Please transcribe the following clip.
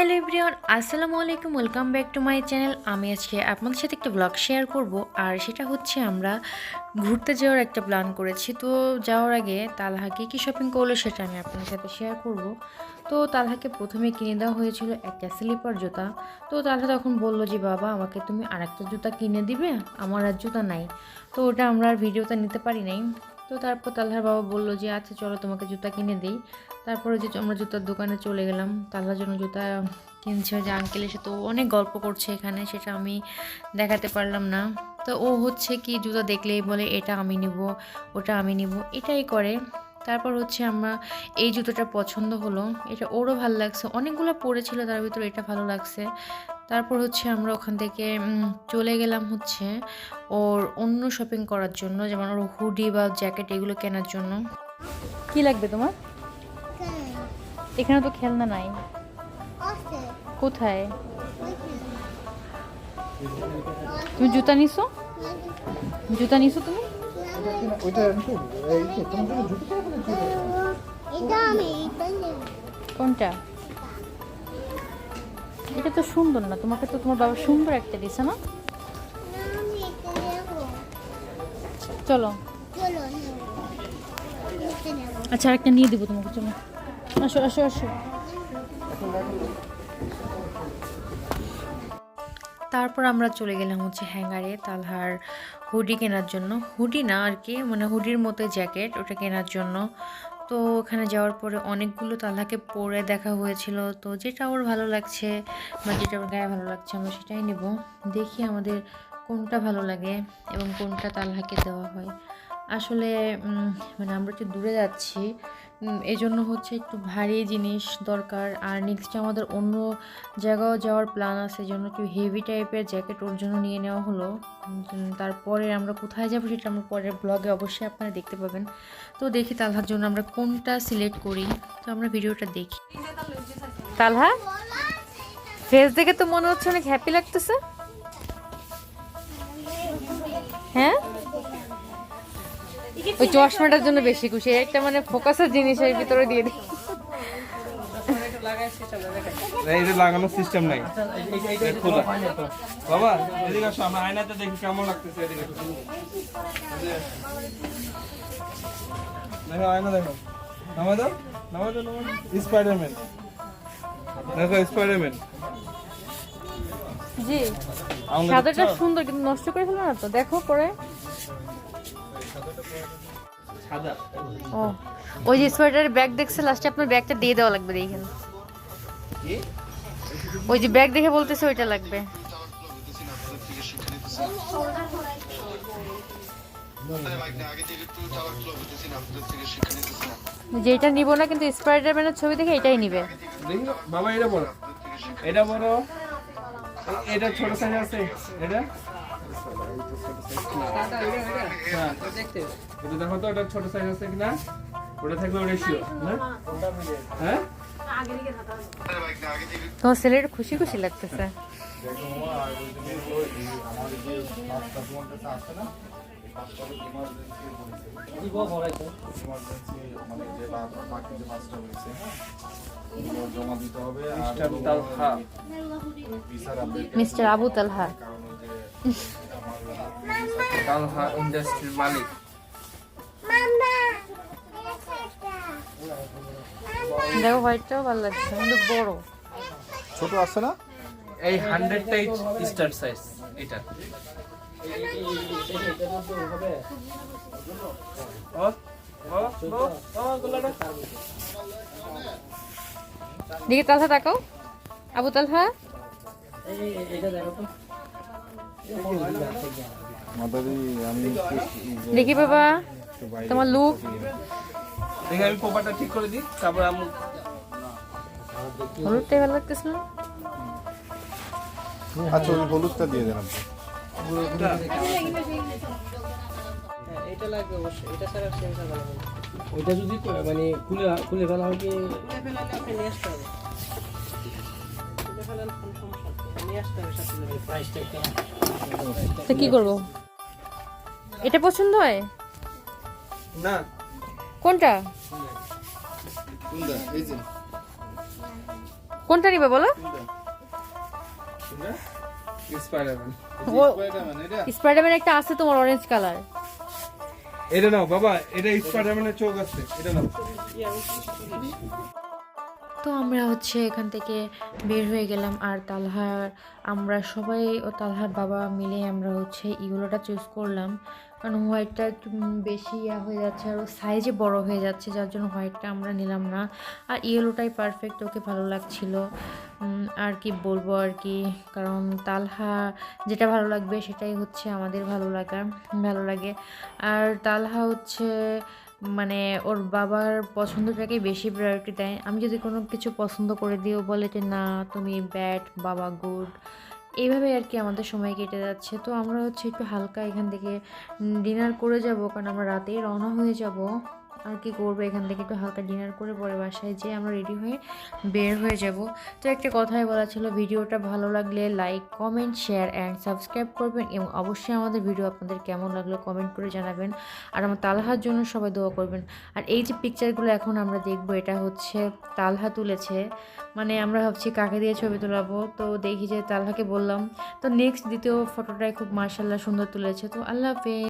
Hello everyone, আসসালামু আলাইকুম, welcome back to my channel. আমি আজকে আপনাদের সাথে একটা ব্লগ শেয়ার করব, আর সেটা হচ্ছে আমরা ঘুরতে যাওয়ার একটা প্ল্যান করেছি। তো যাওয়ার আগে তালহা কী কী শপিং করল সেটা আমি আপনাদের সাথে শেয়ার করব। তো তালহাকে প্রথমে কিনে দেওয়া হয়েছিল একটা স্লিপার জুতা। তো তালহা তখন বলল যে, বাবা, আমাকে তুমি আরেকটা জুতা কিনে দিবে, আমার আর জুতা নাই। তো ওটা আমরা আর ভিডিওতে নিতে পারি নাই। তো তারপর তালহার বাবা বলল যে আচ্ছা চলো তোমাকে জুতা কিনে দিই। তারপরে যে আমরা জুতার দোকানে চলে গেলাম, তালহার জন্য জুতা কিনছে যে আঙ্কেল এসে তো অনেক গল্প করছে এখানে, সেটা আমি দেখাতে পারলাম না। তো ও হচ্ছে কি জুতা দেখলেই বলে, এটা আমি নিব, ওটা আমি নিব। এটাই করে। তারপর হচ্ছে আমরা, এই জুতোটা পছন্দ হলো। এটা ওরও ভালো লাগছে। অনেকগুলো পড়েছিল তার ভিতরে এটা ভালো লাগছে। তারপর হচ্ছে আমরা ওখান থেকে চলে গেলাম হচ্ছে ওর অন্য শপিং করার জন্য যেমন ওর হুডি বা জ্যাকেট এগুলো কেনার জন্য। কি লাগবে তোমার? এখানে তো খেলনা নাই। কোথায়? তুমি জুতা নিছো? জুতা নিছো তুমি? ওইটা এটা তো সুন্দর না, তোমাকে তো তোমার বাবা সুন্দর একটা দিছে না? চলো। আচ্ছা আরেকটা নিয়ে দেবো তোমাকে, চলো। আসো আসো আসো। তারপর আমরা চলে গেলাম হচ্ছে হ্যাঙ্গারে তালহার হুডি কেনার জন্য। হুডি না আর কি মানে হুডির মতো জ্যাকেট ওটা কেনার জন্য। তো ওখানে যাওয়ার পরে অনেকগুলো তালাকে পরে দেখা হয়েছিল। তো যেটা ওর ভালো লাগছে বা যেটা ওর গায়ে ভালো লাগছে আমরা সেটাই নেব। দেখি আমাদের কোনটা ভালো লাগে এবং কোনটা তালহাকে দেওয়া হয়। আসলে মানে আমরা একটু দূরে যাচ্ছি উম, এই জন্য হচ্ছে একটু ভারী জিনিস দরকার। আর নেক্সট আমাদের অন্য জায়গাও যাওয়ার প্ল্যান আছে জন্য একটু হেভি টাইপের জ্যাকেট ওর জন্য নিয়ে নেওয়া হলো। তারপরে আমরা কোথায় যাব সেটা আমরা পরের ব্লগে অবশ্যই আপনারা দেখতে পাবেন। তো দেখি তালহার জন্য আমরা কোনটা সিলেক্ট করি। তো আমরা ভিডিওটা দেখি। তালহা ফেস দেখে তো মনে হচ্ছে অনেক হ্যাপি লাগতেছে। হ্যাঁ? ওই চশমাটার জন্য বেশি খুশি। একটা মানে ফোকাসের জিনিসের ভিতরে দিয়ে দিই। লাগানোর সিস্টেম নাই। বাবা এদিকে আসো আমরা আয়নাতে দেখি কেমন লাগতেছে এদিকে। দেখো আয়না দেখো। নামা দাও নামা দাও স্পাইডারম্যান দেখো স্পাইডারম্যান জি। সাদাটা সুন্দর কিন্তু নষ্ট করে ফেলো না তো? দেখো পরে। সাদা ও ওই যে সোয়েটারের ব্যাগ দেখছে লাস্টে আপনার ব্যাগটা দিয়ে দেওয়া লাগবে দেখেন ওই যে ব্যাগ দেখে বলতেছে ওইটা লাগবে। যেটা নিব না কিন্তু স্পাইডারম্যানের ছবি দেখে এটাই নিবে। বাবা এটা বড় এটা বড় এটা ছোট সাইজ আছে। এটা। এটা দেখো তো এটা ছোট সাইজ আছে কিনা? ওটা থাকলে ওটা হ্যাঁ? তোমার ছেলের খুশি খুশি লাগতেছে। মানে হ্যাঁ? মিস্টার আবু তালহা। তালহা ইন্ডাস্ট্রির মালিক। মামা দেখো হোয়াইটটাও ভালো লাগছে কিন্তু বড়। ছোট আছে না? এই হান্ড্রেডটাই স্টার সাইজ এটা। দিকে তালহা তাকাও। আবু তালহা। মাদারি আমি দেখি বাবা তোমার লুক দেখি আমি পোপাটা ঠিক করে দিই তারপর আমি হলুদটাই ভালো লাগতেছে না আচ্ছা ওই হলুদটা দিয়ে দেন আপনি। এটা লাগবে অবশ্যই এটা ছাড়া সেন্সার ভালো হবে ওইটা যদি মানে খুলে খুলে ফেলা হয় কি আপনি নিয়ে আসতে হবে। তো কি করব? এটা পছন্দ হয়? না। কোনটা? কোনটা? নিবে বলো? স্পাইডারম্যান একটা আছে তোমার অরেঞ্জ কালার এটা নাও বাবা এটা স্পাইডারম্যানের চোখ আছে। এটা নাও। তো আমরা হচ্ছে এখান থেকে বের হয়ে গেলাম আর তালহার, আমরা সবাই ও তালহার বাবা মিলে আমরা হচ্ছে ইগুলোটা চুজ করলাম। কারণ হোয়াইটটা একটু বেশি ইয়া হয়ে যাচ্ছে আর সাইজে বড় হয়ে যাচ্ছে, যার জন্য হোয়াইটটা আমরা নিলাম না। আর ইয়েলোটাই পারফেক্ট ওকে ভালো লাগছিল। আর কি বলব আর কি, কারণ তালহা যেটা ভালো লাগবে সেটাই হচ্ছে আমাদের ভালো লাগা, ভালো লাগে। আর তালহা হচ্ছে মানে ওর বাবার পছন্দটাকে বেশি প্রায়োরিটি দেয়। আমি যদি কোনো কিছু পছন্দ করে দিও বলে যে, না, তুমি ব্যাট বাবা গুড এইভাবে আর কি আমাদের সময় কেটে যাচ্ছে। তো আমরা হচ্ছে একটু হালকা এখান থেকে ডিনার করে যাব, কারণ আমরা রাতেই রওনা হয়ে যাব। আর কি করব? এখান থেকে একটু হালকা ডিনার করে পরে বাসায় যেয়ে আমরা রেডি হয়ে বের হয়ে যাব। তো একটা কথাই বলা ছিল, ভিডিওটা ভালো লাগলে like comment share and subscribe করবেন এবং অবশ্যই আমাদের ভিডিও আপনাদের কেমন লাগল কমেন্ট করে জানাবেন। আর আমার তালহার জন্য সবাই দোয়া করবেন। আর এই যে পিকচারগুলো এখন আমরা দেখব, এটা হচ্ছে তালহা তুলেছে। মানে আমরা ভাবছি কাকে দিয়ে ছবি তোলাবো? তো দেখি যে তালহাকে বললাম। তো নেক্সট দ্বিতীয় ফটোটাই খুব মার্শাল্লাহ সুন্দর তুলেছে। তো আল্লাহ হাফেজ।